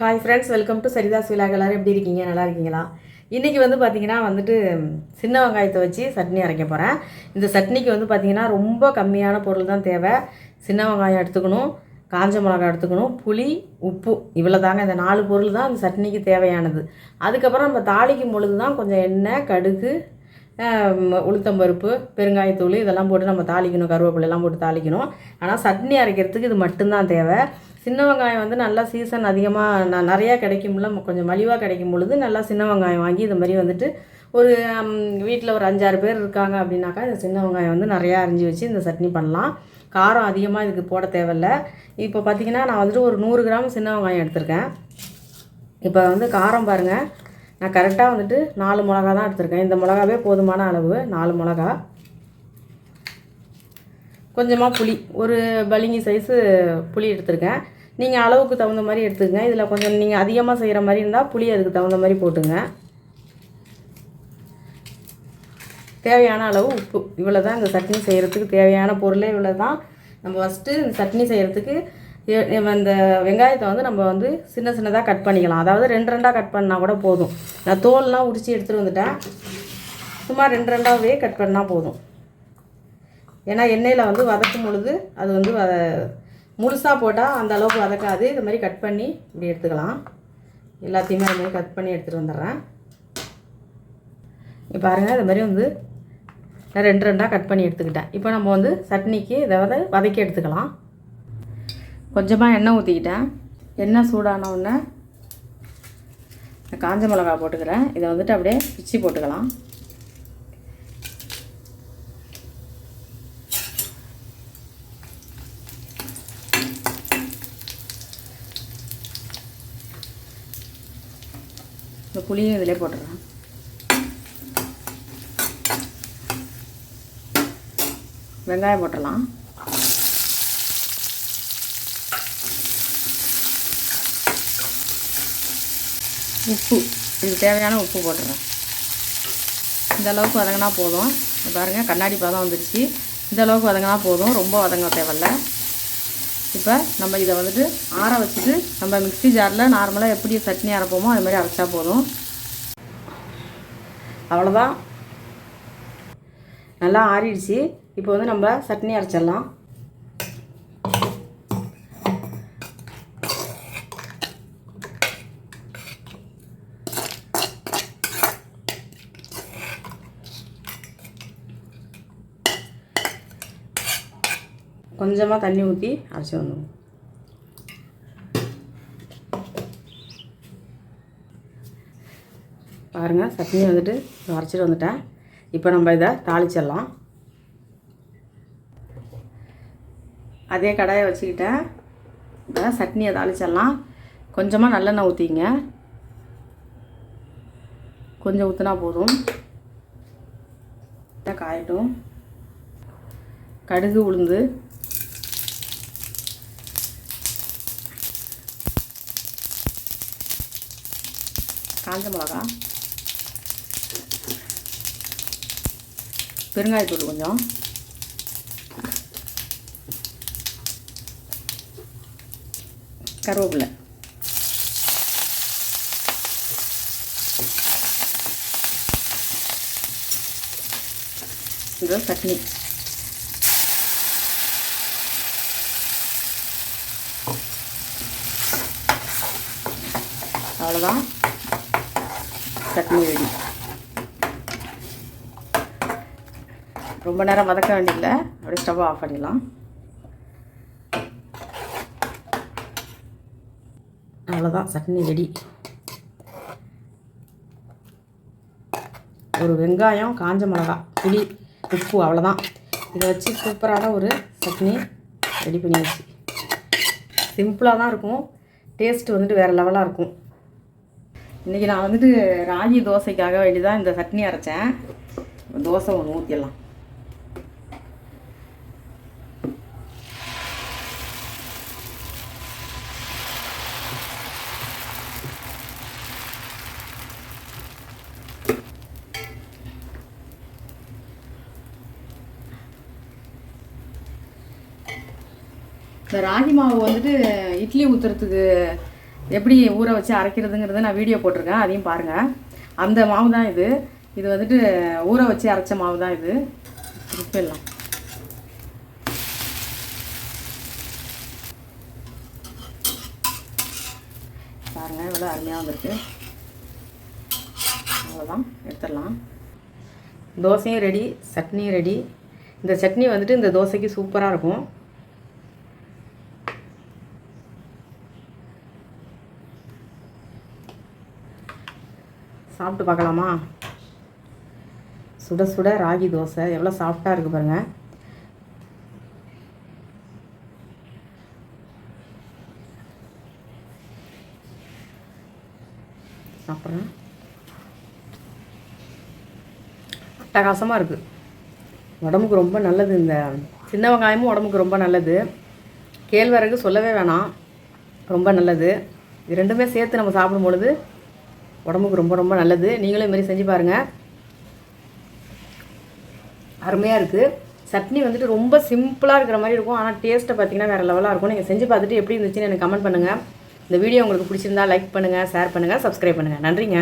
Hi friends welcome to Saritha's விழாக் எல்லோரும் எப்படி இருக்கீங்க? நல்லா இருக்கீங்களா? இன்றைக்கி வந்து பார்த்தீங்கன்னா வந்துட்டு சின்ன வெங்காயத்தை வச்சு சட்னி அரைக்க போகிறேன் இந்த சட்னிக்கு வந்து பார்த்தீங்கன்னா ரொம்ப கம்மியான பொருள் தான் தேவை. சின்ன வெங்காயம் எடுத்துக்கணும் காஞ்ச மிளகாய் எடுத்துக்கணும் புளி உப்பு. இவ்வளோ தாங்க இந்த நாலு பொருள் தான் அந்த சட்னிக்கு தேவையானது. அதுக்கப்புறம் நம்ம தாளிக்கும் பொழுது தான் கொஞ்சம் எண்ணெய் கடுகு உளுத்தம் பருப்பு பெருங்காயத்தூள் இதெல்லாம் போட்டு நம்ம தாளிக்கணும் கருவேப்பிலையெல்லாம் போட்டு தாளிக்கணும். ஆனால் சட்னி அரைக்கிறதுக்கு இது மட்டும்தான் தேவை. சின்ன வெங்காயம் வந்து நல்லா சீசன் அதிகமாக ந நிறையா கிடைக்கும்ல கொஞ்சம் மலிவாக கிடைக்கும் பொழுது நல்லா சின்ன வெங்காயம் வாங்கி இது மாதிரி வந்துட்டு ஒரு வீட்டில் ஒரு அஞ்சாறு பேர் இருக்காங்க அப்படின்னாக்கா இந்த சின்ன வெங்காயம் வந்து நிறையா அரிஞ்சு வச்சு இந்த சட்னி பண்ணலாம். காரம் அதிகமாக இதுக்கு போட தேவையில்ல. இப்போ பார்த்தீங்கன்னா நான் வந்துட்டு ஒரு நூறு கிராம் சின்ன வெங்காயம் எடுத்திருக்கேன். இப்போ வந்து காரம் பாருங்கள் நான் கரெக்டாக வந்துட்டு நாலு மிளகா தான் எடுத்திருக்கேன். இந்த மிளகாவே போதுமான அளவு நாலு மிளகா. கொஞ்சமாக புளி. ஒரு பளிங்கி சைஸு புளி எடுத்திருக்கேன். நீங்கள் அளவுக்கு தகுந்த மாதிரி எடுத்துக்கங்க. இதில் கொஞ்சம் நீங்கள் அதிகமாக செய்கிற மாதிரி இருந்தால் புளி அதுக்கு தகுந்த மாதிரி போட்டுங்க. தேவையான அளவு உப்பு. இவ்வளோ தான் இந்த சட்னி செய்கிறதுக்கு தேவையான பொருளே இவ்வளோ தான் நம்ம ஃபஸ்ட்டு இந்த சட்னி செய்கிறதுக்கு இந்த வெங்காயத்தை வந்து நம்ம வந்து சின்ன சின்னதாக கட் பண்ணிக்கலாம். அதாவது ரெண்டு ரெண்டாக கட் பண்ணால் கூட போதும். நான் தோல்லாம் உரித்து எடுத்துகிட்டு வந்துட்டேன். சும்மா ரெண்டு ரெண்டாகவே கட் பண்ணால் போதும். ஏன்னா எண்ணெயில் வந்து வதக்கும் பொழுது அது வந்து வத முழுசாக போட்டால் அந்த அளவுக்கு வதக்காது. இது மாதிரி கட் பண்ணி இப்படி எடுத்துக்கலாம். எல்லாத்தையுமே அது மாதிரி கட் பண்ணி எடுத்துகிட்டு வந்துடுறேன். இப்போ பாருங்கள் இது மாதிரி வந்து நான் ரெண்டு ரெண்டாக கட் பண்ணி எடுத்துக்கிட்டேன். இப்போ நம்ம வந்து சட்னிக்கு இதை வந்து வதக்கி எடுத்துக்கலாம். கொஞ்சமாக எண்ணெய் ஊற்றிக்கிட்டேன் எண்ணெய் சூடான உடனே நான் காஞ்ச மிளகா போட்டுக்கிறேன். இதை வந்துட்டு அப்படியே பிச்சு போட்டுக்கலாம். இந்த புளியும் இதிலே போட்டுடுறேன் வெங்காயம் போட்டுடலாம். உப்பு. இதுக்கு தேவையான உப்பு போட்டுறேன். இந்த அளவுக்கு வதங்கினா போதும். பாருங்கள் கண்ணாடி பதம் வந்துருச்சு. இந்த அளவுக்கு வதங்கினா போதும். ரொம்ப வதங்க தேவையில்ல. இப்போ நம்ம இதை வந்துட்டு ஆற வச்சுட்டு நம்ம மிக்சி ஜாரில் நார்மலாக எப்படி சட்னி அரைப்போமோ அது மாதிரி அரைச்சா போதும். அவ்வளோதான் நல்லா ஆறிடுச்சு. இப்போ வந்து நம்ம சட்னி அரைச்சிடலாம். கொஞ்சமாக தண்ணி ஊற்றி அரைச்சி வந்துடும் பாருங்கள் சட்னி வந்துட்டு அரைச்சிட்டு வந்துட்டேன். இப்போ நம்ம இதை தாளிச்சிடலாம். அதே கடாயை வச்சுக்கிட்டேன். இப்போ சட்னியை தாளிச்சிடலாம். கொஞ்சமாக நல்லெண்ணெய் ஊற்றிங்க கொஞ்சம் ஊற்றினா போதும். இதை காயட்டும். கடுகு உளுந்து. காஞ்ச மிளகா. பெருங்காயத்தூள் கொஞ்சம். கருவேப்பிலை. இது சட்னி. அவ்வளோதான் சட்னி ரெடி. ரொம்ப நேரம் வதக்க வேண்டியதில்லை. அப்படியே ஸ்டவ் ஆஃப் பண்ணிடலாம். அவ்வளோதான் சட்னி ரெடி. ஒரு வெங்காயம் காஞ்ச மிளகா புளி உப்பு அவ்வளோதான் இதை வச்சு சூப்பரான ஒரு சட்னி ரெடி பண்ணியாச்சு. சிம்பிளாக தான் இருக்கும். டேஸ்ட் வந்துட்டு வேறு லெவலாக இருக்கும். இன்றைக்கி நான் வந்துட்டு ராகி தோசைக்காக வேண்டி தான் இந்த சட்னி அரைச்சேன். தோசை ஒன்று ஊற்றிடலாம் இந்த ராகி மாவு வந்துட்டு இட்லி ஊற்றுறதுக்கு எப்படி ஊற வச்சு அரைக்கிறதுங்கிறத நான் வீடியோ போட்டிருக்கேன். அதையும் பாருங்கள் அந்த மாவு தான் இது. இது வந்துட்டு ஊற வச்சு அரைச்ச மாவு தான் இது. திருப்பிடலாம் பாருங்கள் இவ்வளோ அருமையாக வந்திருக்கு. அவ்வளோதான் எடுத்துடலாம். தோசையும் ரெடி சட்னியும் ரெடி இந்த சட்னி வந்துட்டு இந்த தோசைக்கு சூப்பராக இருக்கும். சாப்பிட்டு பார்க்கலாமா? சுட சுட ராகி தோசை. எவ்வளோ சாஃப்டாக இருக்குது பாருங்கள் சாப்பிட்றேன். அட்டகாசமாக இருக்குது உடம்புக்கு ரொம்ப நல்லது இந்த சின்ன வெங்காயமும் உடம்புக்கு ரொம்ப நல்லது. கேழ்வரகு சொல்லவே வேணாம். ரொம்ப நல்லது. இது ரெண்டுமே சேர்த்து நம்ம சாப்பிடும் பொழுது உடம்புக்கு ரொம்ப ரொம்ப நல்லது. நீங்களும் இதுமாரி செஞ்சு பாருங்கள் அருமையாக இருக்குது சட்னி வந்துட்டு ரொம்ப சிம்பிளாக இருக்கிற மாதிரி இருக்கும். ஆனால் டேஸ்ட்டை பார்த்தீங்கன்னா வேறு லெவலாக இருக்கும். நீங்கள் செஞ்சு பார்த்துட்டு எப்படி இருந்துச்சுன்னு எனக்கு கமெண்ட் பண்ணுங்கள் இந்த வீடியோ உங்களுக்கு பிடிச்சிருந்தா லைக் பண்ணுங்கள் ஷேர் பண்ணுங்கள் சப்ஸ்கிரைப் பண்ணுங்கள் நன்றிங்க.